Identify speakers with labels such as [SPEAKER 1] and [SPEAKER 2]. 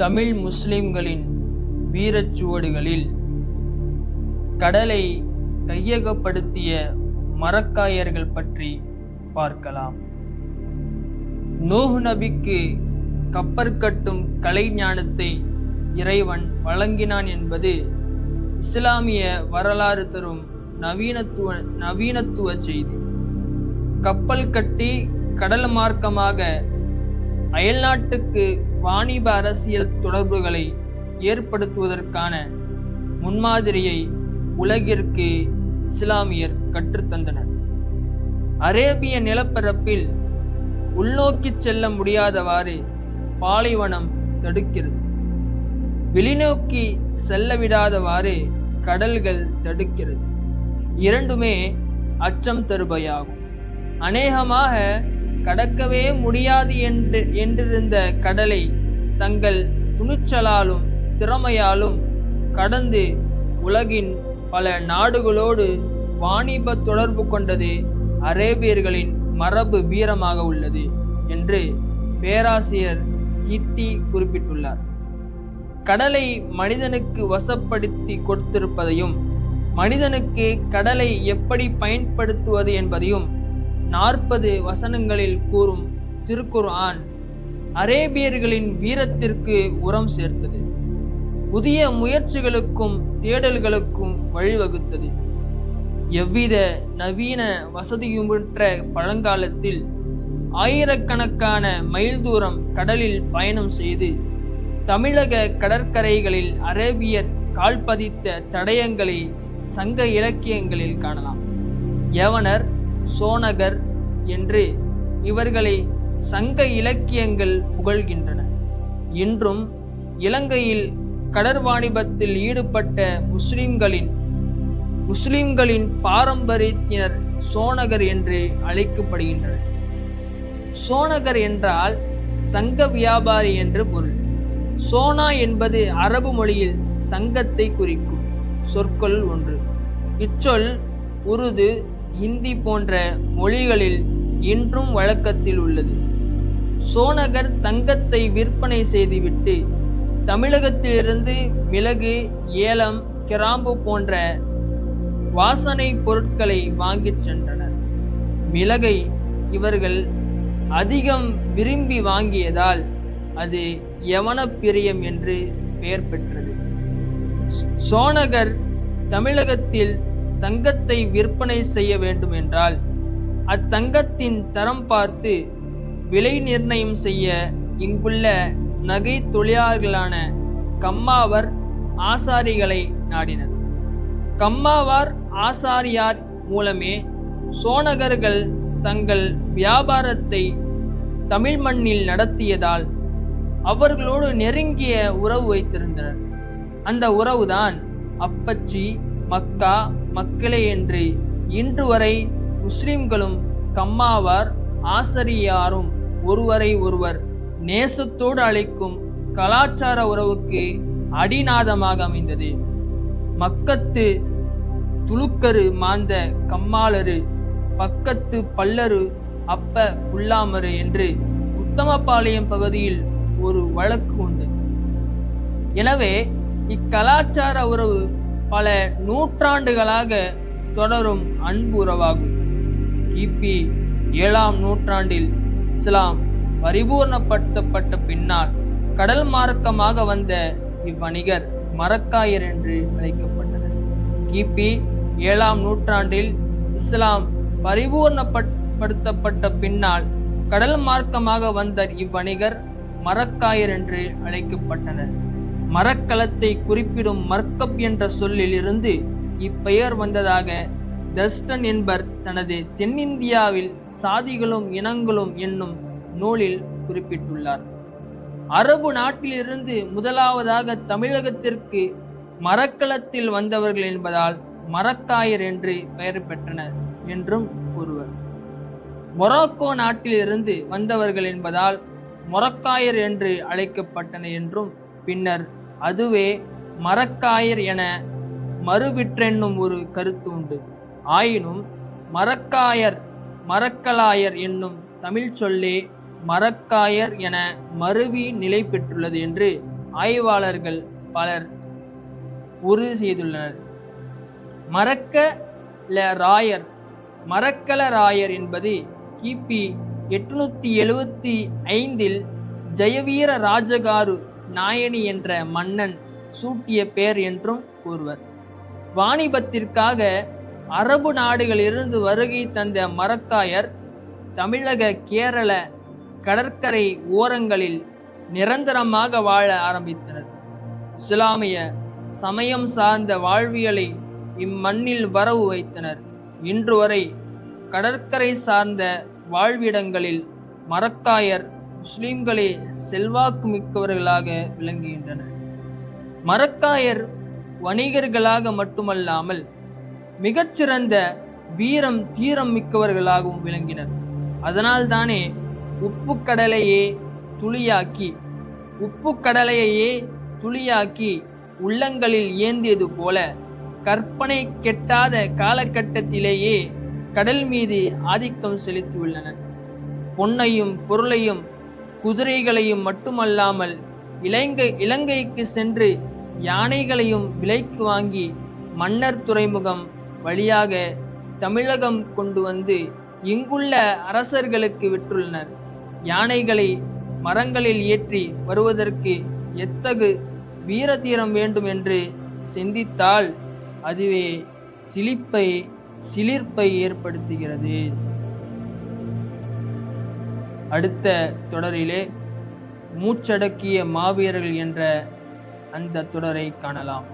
[SPEAKER 1] தமிழ் முஸ்லிம்களின் வீரச்சுவடுகளில் கடலை கையகப்படுத்திய மரக்காயர்கள் பற்றி பார்க்கலாம். நூஹ் நபிக்கு கப்பற்கட்டும் கலை ஞானத்தை இறைவன் வழங்கினான் என்பது இஸ்லாமிய வரலாறு தரும் நவீனத்துவ நவீனத்துவ செய்தி. கப்பல் கட்டி கடல் மார்க்கமாக அயல்நாட்டுக்கு வாணிப அரசியல் தொடர்புகளை ஏற்படுத்துவதற்கான முன்மாதிரியை உலகிற்கு இஸ்லாமியர் கற்றுத்தந்தனர் அரேபிய நிலப்பரப்பில் உள்நோக்கி செல்ல முடியாதவாறு பாலைவனம் தடுக்கிறது. வெளிநோக்கி செல்லவிடாதவாறு கடல்கள் தடுக்கிறது. இரண்டுமே அச்சம் தருபையாகும் அநேகமாக கடக்கவே முடியாது என்று என்றிருந்த கடலை தங்கள் துணிச்சலாலும் திறமையாலும் கடந்து உலகின் பல நாடுகளோடு வாணிப தொடர்பு கொண்டது அரேபியர்களின் மரபு வீரமாக உள்ளது என்று பேராசிரியர் ஹிட்டி குறிப்பிட்டுள்ளார். கடலை மனிதனுக்கு வசப்படுத்தி கொடுத்திருப்பதையும் மனிதனுக்கு கடலை எப்படி பயன்படுத்துவது என்பதையும் நாற்பது வசனங்களில் கூறும் திருக்குர்ஆன் அரேபியர்களின் வீரத்திற்கு உரம் சேர்த்தது. புதிய முயற்சிகளுக்கும் தேடல்களுக்கும் வழிவகுத்தது. எவ்வித நவீன வசதியுமற்ற பழங்காலத்தில் ஆயிரக்கணக்கான மைல் தூரம் கடலில் பயணம் செய்து தமிழக கடற்கரைகளில் அரேபியர் கால்பதித்த தடயங்களை சங்க இலக்கியங்களில் காணலாம். யவனர் சோனகர் என்று இவர்களை சங்க இலக்கியங்கள் புகழ்கின்றன. இன்றும் இலங்கையில் கடற்வாணிபத்தில் ஈடுபட்ட முஸ்லிம்களின் முஸ்லிம்களின் பாரம்பரியத்தினர் சோனகர் என்று அழைக்கப்படுகின்றனர். சோனகர் என்றால் தங்க வியாபாரி என்று பொருள். சோனா என்பது அரபு மொழியில் தங்கத்தை குறிக்கும் சொற்கள் ஒன்று. இச்சொல் உருது ஹிந்தி போன்ற மொழிகளில் இன்றும் வழக்கத்தில் உள்ளது. சோனகர் தங்கத்தை விற்பனை செய்துவிட்டு தமிழகத்திலிருந்து மிளகு ஏலம் கிராம்பு போன்ற வாசனை பொருட்களை வாங்கிச் சென்றனர். மிளகை இவர்கள் அதிகம் விரும்பி வாங்கியதால் அது யவன பிரியம் என்று பெயர் பெற்றது. சோனகர் தமிழகத்தில் தங்கத்தை விற்பனை செய்ய வேண்டும் என்றால் அத்தங்கத்தின் தரம் பார்த்து விலை நிர்ணயம் செய்ய இங்குள்ள நகை தொழிலாளர்களான கம்மாவர் ஆசாரிகளை நாடினர். கம்மாவார் ஆசாரியார் மூலமே சோனகர்கள் தங்கள் வியாபாரத்தை தமிழ் மண்ணில் நடத்தியதால் அவர்களோடு நெருங்கிய உறவு வைத்திருந்தனர். அந்த உறவுதான் அப்பச்சி மக்கா மக்களே என்று இன்று வரை முஸ்லிம்களும் கம்மாவார் ஆசரியாரும் ஒருவரை ஒருவர் நேசத்தோடு அழைக்கும் கலாச்சார உறவுக்கு அடிநாதமாக அமைந்தது. மக்கத்து துளுக்கரு மாந்த கம்மாளரு பக்கத்து பல்லரு அப்ப புல்லாமரு என்று உத்தமபாளையம் பகுதியில் ஒரு வழக்கு உண்டு. எனவே இக்கலாச்சார உறவு பல நூற்றாண்டுகளாக தொடரும் அன்பு உறவாகும் கிபி ஏழாம் நூற்றாண்டில் இஸ்லாம் பரிபூர்ணப்படுத்தப்பட்ட பின்னால் கடல் மார்க்கமாக வந்த இவ்வணிகர் மரக்காயர் என்று அழைக்கப்பட்டனர். கிபி ஏழாம் நூற்றாண்டில் இஸ்லாம் பரிபூர்ணப்படுத்தப்பட்ட பின்னால் கடல் மார்க்கமாக வந்த இவ்வணிகர் மரக்காயர் என்று அழைக்கப்பட்டனர். மரக்கலத்தை குறிப்பிடும் மர்க்கப் என்ற சொல்லில் இருந்து இப்பெயர் வந்ததாக டஸ்டன் என்பர் தனது தென்னிந்தியாவில் சாதிகளும் இனங்களும் என்னும் நூலில் குறிப்பிட்டுள்ளார். அரபு நாட்டிலிருந்து முதலாவதாக தமிழகத்திற்கு மரக்கலத்தில் வந்தவர்கள் என்பதால் மரக்காயர் என்று பெயர் பெற்றனர் என்றும் கூறுவர். மொராக்கோ நாட்டிலிருந்து வந்தவர்கள் என்பதால் மொரக்காயர் என்று அழைக்கப்பட்டனர் என்றும் பின்னர் அதுவே மரக்காயர் என மறுவிற்றென்னும் ஒரு கருத்து உண்டு. ஆயினும் மரக்காயர் மரக்கலாயர் என்னும் தமிழ் சொல்லே மரக்காயர் என மருவி நிலை பெற்றுள்ளது என்று ஆய்வாளர்கள் பலர் உறுதி செய்துள்ளனர். மரக்க ல ராயர் மரக்கல ராயர் என்பது கிபி எட்நூத்தி எழுவத்தி ஐந்தில் ஜெயவீர ராஜகாரு நாயனி என்ற மன்னன் சூட்டிய பெயர் என்றும் கூறுவர். வாணிபத்திற்காக அரபு நாடுகளிலிருந்து வருகை தந்த மரக்காயர் தமிழக கேரள கடற்கரை ஓரங்களில் நிரந்தரமாக வாழ ஆரம்பித்தனர். இஸ்லாமிய சமயம் சார்ந்த வாழ்வியலை இம்மண்ணில் வரவு வைத்தனர். இன்று வரை கடற்கரை சார்ந்த வாழ்விடங்களில் மரக்காயர் முஸ்லிம்களே செல்வாக்கு மிக்கவர்களாக விளங்குகின்றனர் மரக்காயர் வணிகர்களாக மட்டுமல்லாமல் மிகச்சிறந்த வீரம் தீரம் மிக்கவர்களாகவும் விளங்கினர். அதனால்தானே உப்பு கடலையே துளியாக்கி உப்பு கடலையே துளியாக்கி உள்ளங்களில் ஏந்தியது போல கற்பனை கெட்டாத காலகட்டத்திலேயே கடல் மீது ஆதிக்கம் செலுத்தியுள்ளனர். பொன்னையும் பொருளையும் குதிரைகளையும் மட்டுமல்லாமல் இலங்கை இலங்கைக்கு சென்று யானைகளையும் விலைக்கு வாங்கி மன்னர் துறைமுகம் வழியாக தமிழகம் கொண்டு வந்து இங்குள்ள அரசர்களுக்கு விற்றுள்ளனர். யானைகளை மரங்களில் ஏற்றி வருவதற்கு எத்தகு வீரதீரம் வேண்டும் என்று சிந்தித்தால் அதுவே சிலிப்பை சிலிர்ப்பை ஏற்படுத்துகிறது. அடுத்த தொடரிலே மூச்சடக்கிய மாவீரர்கள் என்ற அந்த தொடரை காணலாம்.